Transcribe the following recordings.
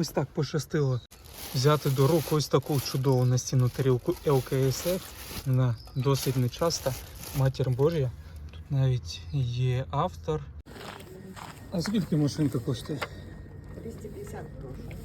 ось так пощастило взяти до рук ось таку чудову настінну тарілку ЛКСФ. Вона досить нечаста. Матір Божя. Тут навіть є автор. А скільки машинка коштує? 250 прошу.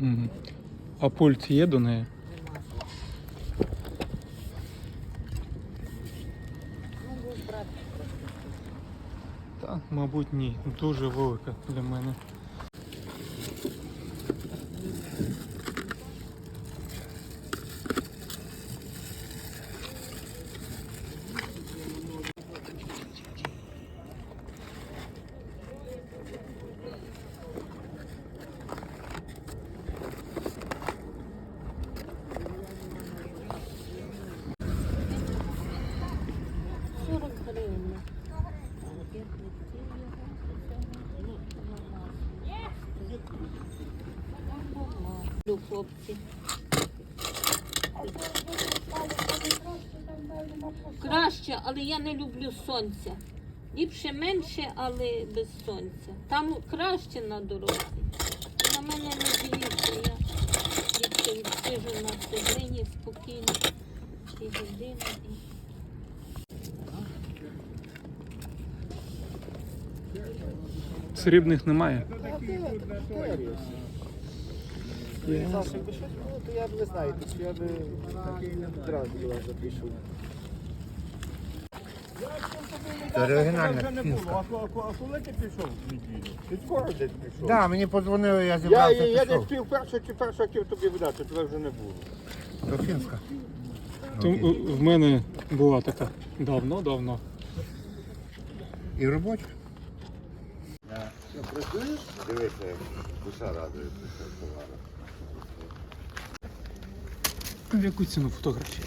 Угу. А пульт є до неї? Мабуть, ні. Дуже велика для мене. Хлопці. Краще, але я не люблю сонця. Ліпше менше, але без сонця. Там краще на дорозі. На мене не дивіться, я ліпше відсижу на седлині спокійно. І години. І... Срібних немає. Саша, якби щось було, то я б ви знаєте, що я би одразу до вас запишу. Це оригінальна було. А, ко- коли ти пішов в неділю? Ти скоро десь пішов. Да, мені подзвонили, я Я, зібрався я, я не пішов. встиг першого чи першого хотів тобі видати, тебе вже не було. До Фінська. Тому в мене була така давно-давно. І робоча. Дивися, як душа радується, що товара. В яку ціну фотографії?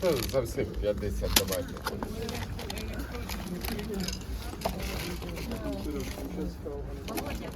Це за все 50 давайте. Модна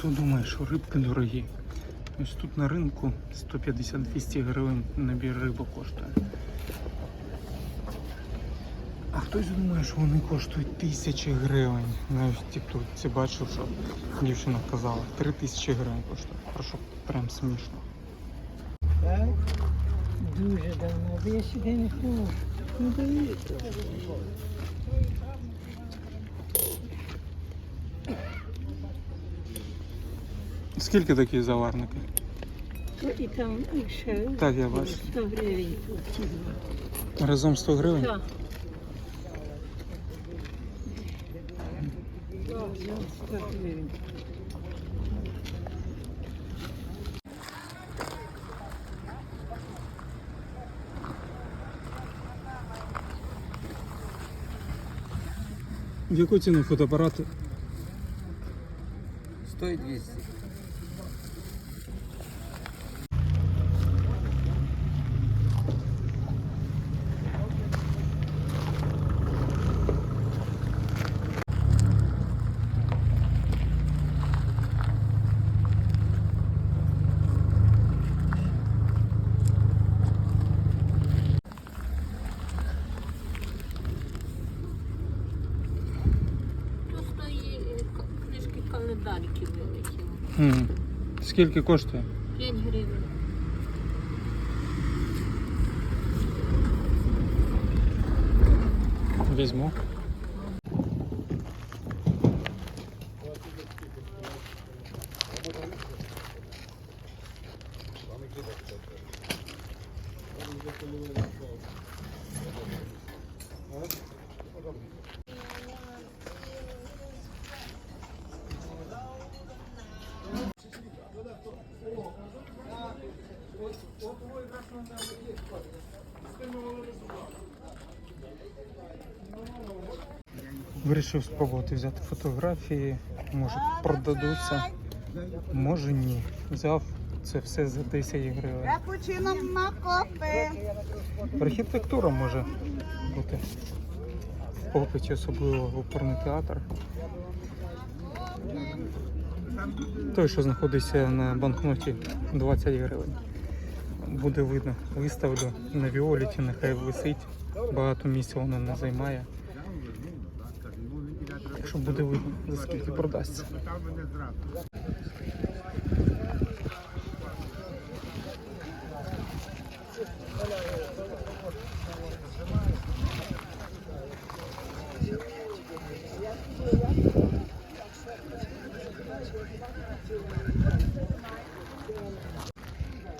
Хто думає, що рибки дорогі? Ось тут на ринку 150-200 гривень набір риби коштує. А хтось думає, що вони коштують тисячі гривень. Навіть в тіктоці бачив, що дівчина казала, 3 тисячі гривень коштує. Прошу, прям смішно. Так? Дуже давно, я сюди не ходжу. Ну дивіться. Скільки такі заварники? І там і ще Так, я бачу. 100 гривень тут ці два. Разом 100 гривень? Так. Разом 100 гривень. В яку ціну фотоапарати? Стоїть 200. Скільки коштує? 5 гривень. Візьму. Вирішив спробувати взяти фотографії. Може продадуться, може ні. Взяв це все за 10 гривень. Архітектура може бути в попиті, особливо оперний театр. Той, що знаходиться на банкноті 20 гривень. Буде видно, виставлю на Віоліті, нехай висить. Багато місця вона не займає. Якщо буде видно, за скільки продасться.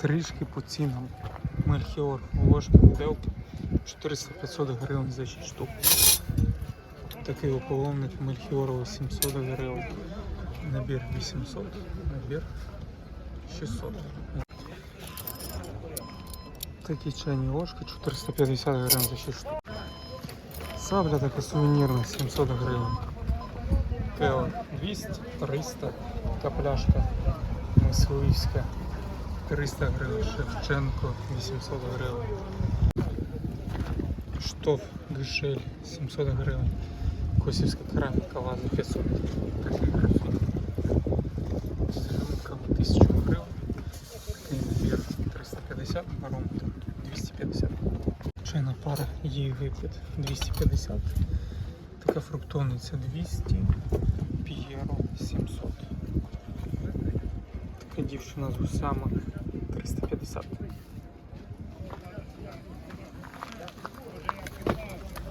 Трішки по цінам. Мельхіор ложки виделки 400-500 гривень за 6 штук. Такий ополовник Мельхіоровий 700 гривень. Набір 800, набір 600. Такі чайні ложки 450 гривень за 6 штук. Сабля така сувенірна 700 гривень. Кео 200, 300, така пляшка мисливська 300 гривень, Шевченко 800 гривень. Штоф Гишель 700 гривень. Косівська кераміка ваза 500 Такий графін. Зеленка 1000 гривень. Такий 350, барометр 250. Чайна пара Єгипет 250. Така фруктовниця 200. П'єро 700. Дівчина з усами 350.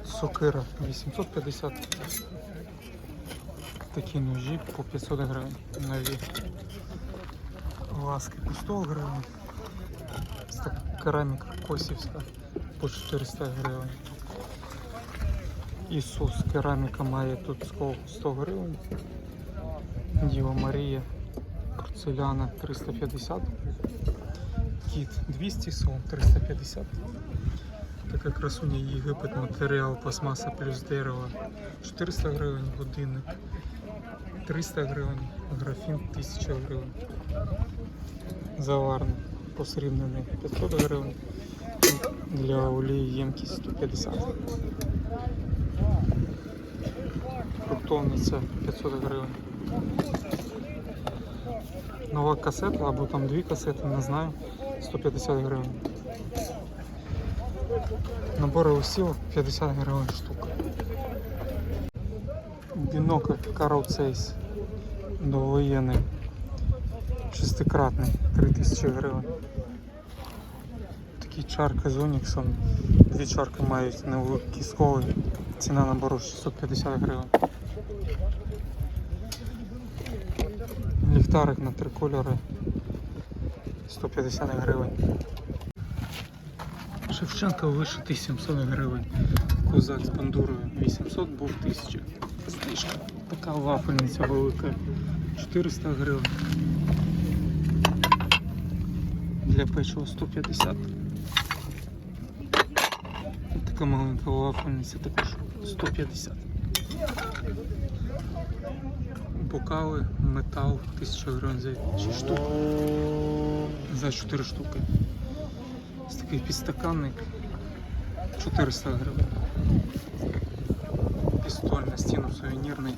Сокира 850. Такі ножі по 500 гривень. Нові. Ласки по 100 гривень. Кераміка косівська по 400 гривень. Ісус кераміка має тут скол 100 гривень. Діва Марія порцеляна 350. Кіт 200, сом 350. Така красуня Єгипет, матеріал, пластмаса плюс дерево. 400 гривень годинник. 300 гривень, графін 1000 гривень. Заварний, посрібнений 500 гривень. Для олії ємкість 150. Фруктовниця 500 гривень. Нова касета або там дві касети, не знаю. 150 гривень. Набори усілок 50 гривень штука. Бінокль Carl Zeiss довоєнний. Шестикратний, 3000 гривень. Такі чарки з Оніксом. Дві чарки мають невеликий сховий. Ціна набору 650 гривень. Ліхтарик на три кольори 150 гривень. Шевченка вишитий 700 гривень. Козак з бандурою 800 був 1000. Стишка. Така вафельниця велика. 400 гривень. Для печива 150. Така маленька вафельниця також 150. Бокали, метал 1000 гривень за 6 штук. За 4 штуки. Ось такий підстаканник 400 гривень. Пістоль на стіну сувенірний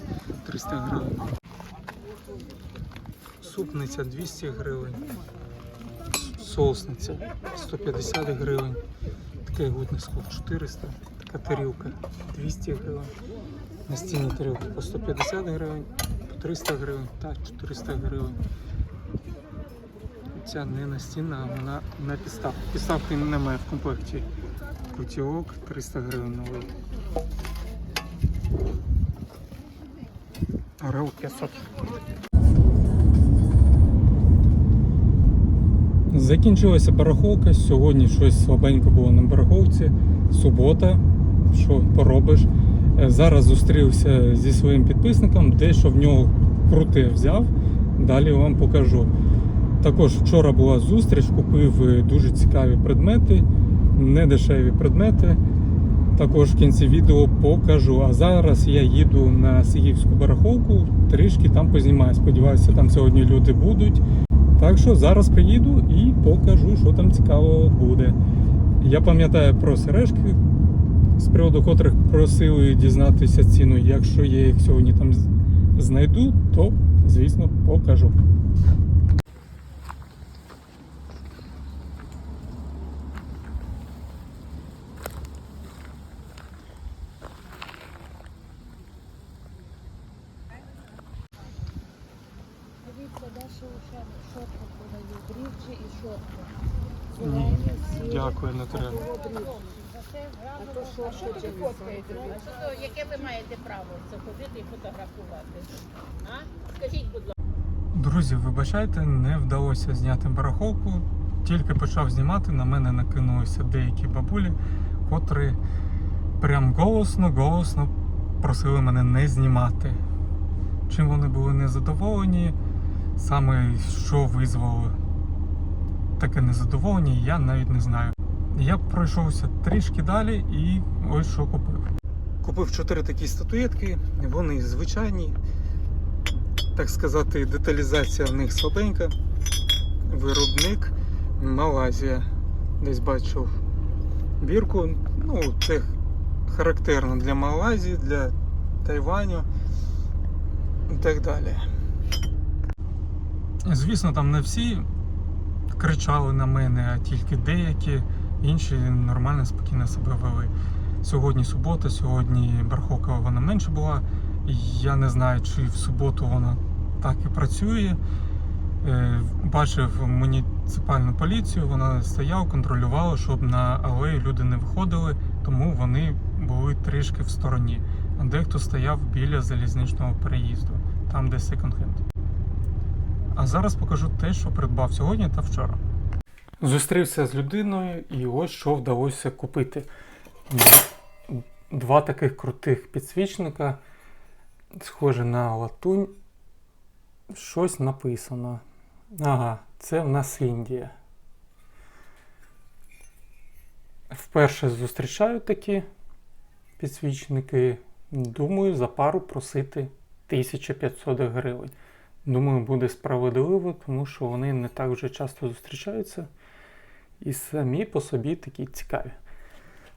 300 гривень. Супниця 200 гривень. Соусниця 150 гривень. Такий гудний склад 400. Така тарілка 200 гривень. Настінні тарілки по 150 гривень, 300 гривень та 400 гривень. Ця не настінна, а вона на підстав. Підставки немає в комплекті. Путівок 300 гривень новий. Орел 500. Закінчилася барахолка. Сьогодні щось слабенько було на барахолці. Субота. Що поробиш? Е, Зараз зустрівся зі своїм підписником, дещо в нього круте взяв. Далі вам покажу. Також вчора була зустріч, купив е, дуже цікаві предмети, недешеві предмети. Також в кінці відео покажу. А зараз я їду на Сигівську барахолку, трішки там познімаю. Сподіваюся, там сьогодні люди будуть. Так що зараз приїду і покажу, що там цікавого буде. Я пам'ятаю про сережки, з приводу котрих просили дізнатися ціну. Якщо я їх сьогодні там знайду, то звісно покажу. Дякую, не треба. А то шортку фоткаєте? Яке ви маєте право заходити і фотографувати? А? Скажіть, будь ласка. Друзі, вибачайте, не вдалося зняти барахолку. Тільки почав знімати, на мене накинулися деякі бабулі, котрі прям голосно, голосно просили мене не знімати. Чим вони були незадоволені, саме що визвало таке незадоволення, я навіть не знаю. Я пройшовся трішки далі і ось що купив. Купив чотири такі статуетки, вони звичайні, так сказати, деталізація в них слабенька. Виробник Малайзія. Десь бачив бірку. Ну, це характерно для Малайзії, для Тайваню і так далі. Звісно, там не всі кричали на мене, а тільки деякі, інші нормально, спокійно себе вели. Сьогодні субота, сьогодні барахолка вона менше була. Я не знаю, чи в суботу вона так і працює. Е, Бачив муніципальну поліцію, вона стояла, контролювала, щоб на алею люди не виходили, тому вони були трішки в стороні. А дехто стояв біля залізничного переїзду, там де секонд-хенд. А зараз покажу те, що придбав сьогодні та вчора. Зустрівся з людиною, і ось що вдалося купити. Два таких крутих підсвічника, схоже на латунь. Щось написано. Ага, це в нас Індія. Вперше зустрічаю такі підсвічники. Думаю, за пару просити 1500 гривень. Думаю, буде справедливо, тому що вони не так вже часто зустрічаються. І самі по собі такі цікаві.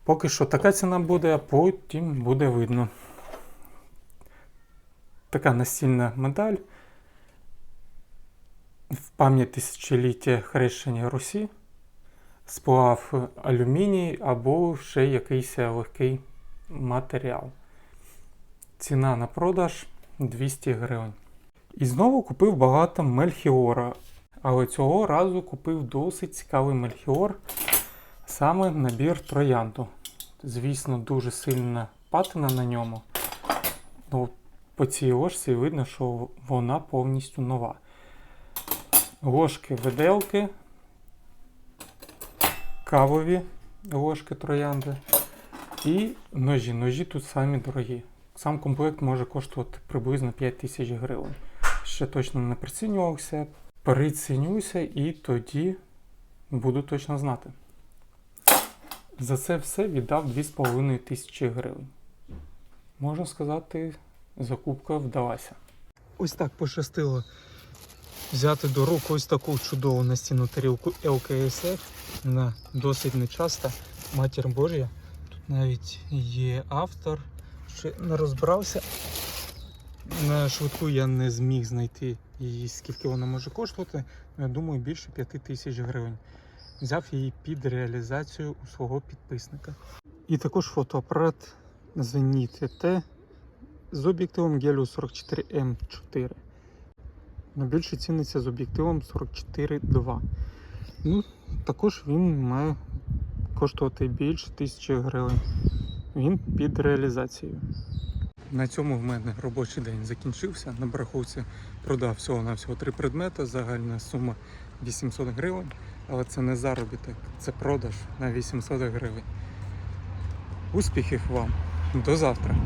Поки що така ціна буде, а потім буде видно. Така настільна медаль в пам'ять тисячоліття хрещення Русі, сплав алюміній або ще якийсь легкий матеріал. Ціна на продаж 200 гривень. І знову купив багато мельхіора. Але цього разу купив досить цікавий мельхіор, саме набір троянду. Звісно, дуже сильна патина на ньому. Ну, по цій ложці видно, що вона повністю нова. Ложки виделки, кавові ложки троянди і ножі. Ножі тут самі дорогі. Сам комплект може коштувати приблизно 5 тисяч гривень. Ще точно не прицінювався. Прицінюся і тоді буду точно знати. За це все віддав 2,5 тисячі гривень. Можна сказати, закупка вдалася. Ось так пощастило взяти до рук ось таку чудову настінну тарілку LKSF. Вона досить нечаста. Матір Божя. Тут навіть є автор. Ще не розбирався. На швидку я не зміг знайти її, скільки вона може коштувати. Я думаю, більше 5 тисяч гривень. Взяв її під реалізацію у свого підписника. І також фотоапарат Zenit ET з об'єктивом Helios 44M4. Найбільше ціниться з об'єктивом 44,2. Ну, також він має коштувати більше тисячі гривень. Він під реалізацією. На цьому в мене робочий день закінчився. На браховці продав всього на всього три предмети. Загальна сума 800 гривень. Але це не заробіток, це продаж на 800 гривень. Успіхів вам! До завтра!